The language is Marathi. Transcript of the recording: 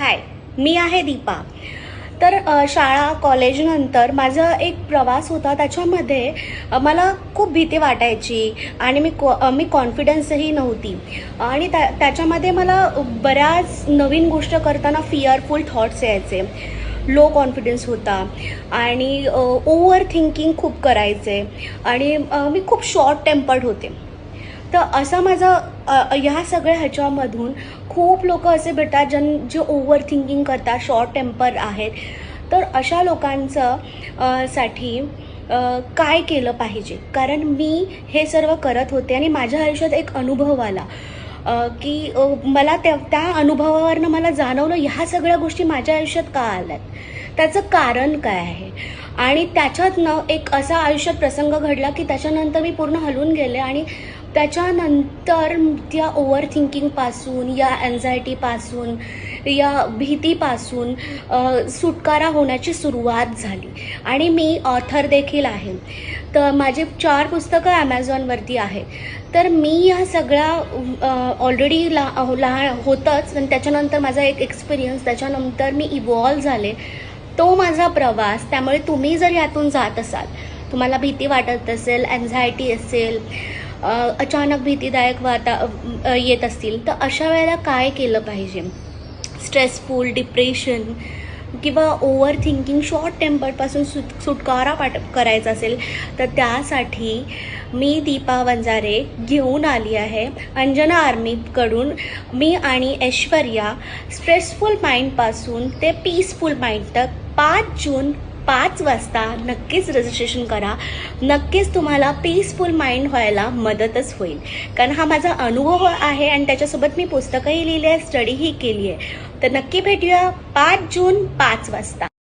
हाय मी आहे दीपा. तर शाळा कॉलेजनंतर माझा एक प्रवास होता. त्याच्यामध्ये मला खूप भीती वाटायची आणि मी कॉ मी कॉन्फिडन्सही नव्हती. आणि त्या त्याच्यामध्ये मला बऱ्याच नवीन गोष्ट करताना फिअरफुल थॉट्स यायचे. लो कॉन्फिडन्स होता. आणि ओव्हर थिंकिंग खूप करायचे. आणि मी खूप शॉर्ट टेम्पर्ड होते. तर असा माझा ह्या सगळ्या ह्याच्यामधून खूप लोक असे भेटतात ज्यां जे ओव्हर थिंकिंग करतात शॉर्ट टेम्पर आहेत. तर अशा लोकांचं साठी काय केलं पाहिजे? कारण मी हे सर्व करत होते आणि माझ्या आयुष्यात एक अनुभव आला की मला त्या त्या अनुभवावरनं मला जाणवलं ह्या सगळ्या गोष्टी माझ्या आयुष्यात का आल्यात? त्याचं कारण काय आहे? आणि त्याच्यातनं एक असा आयुष्यात प्रसंग घडला की त्याच्यानंतर मी पूर्ण हलून गेले आणि त्याच्यानंतर त्या ओव्हर थिंकिंगपासून या अँझायटीपासून या भीतीपासून सुटकारा होण्याची सुरुवात झाली. आणि मी ऑथर देखील आहे. तर माझे चार पुस्तकं ॲमेझॉनवरती आहेत तर मी या सगळ्या ऑलरेडी ला लहान होतंच. आणि त्याच्यानंतर माझा एक एक्सपिरियन्स त्याच्यानंतर मी इव्हॉल्व झाले. तो माझा प्रवास. त्यामुळे तुम्ही जर यातून जात असाल तुम्हाला भीती वाटत असेल अँझायटी असेल अचानक भीतीदायक वाता येत असतील तर अशा वेळेला काय केलं पाहिजे? स्ट्रेसफुल डिप्रेशन किंवा ओव्हर थिंकिंग शॉर्ट टेम्परपासून सुट सुटकारा पाठ करायचा असेल तर त्यासाठी मी दीपा वंजारे घेऊन आली आहे. अंजना आर्मीकडून मी आणि ऐश्वर्या स्ट्रेसफुल माइंडपासून ते पीसफुल माइंड तक पाच जून पाच वाजता नक्कीच रजिस्ट्रेशन करा. नक्कीच तुम्हाला पीसफुल माइंड व्हायला मदतच होईल. कारण हा माझा अनुभव आहे आणि त्याच्यासोबत मी पुस्तकंही लिहिली आहे स्टडीही केली आहे. तर नक्की भेटूया पाच जून पाच वाजता.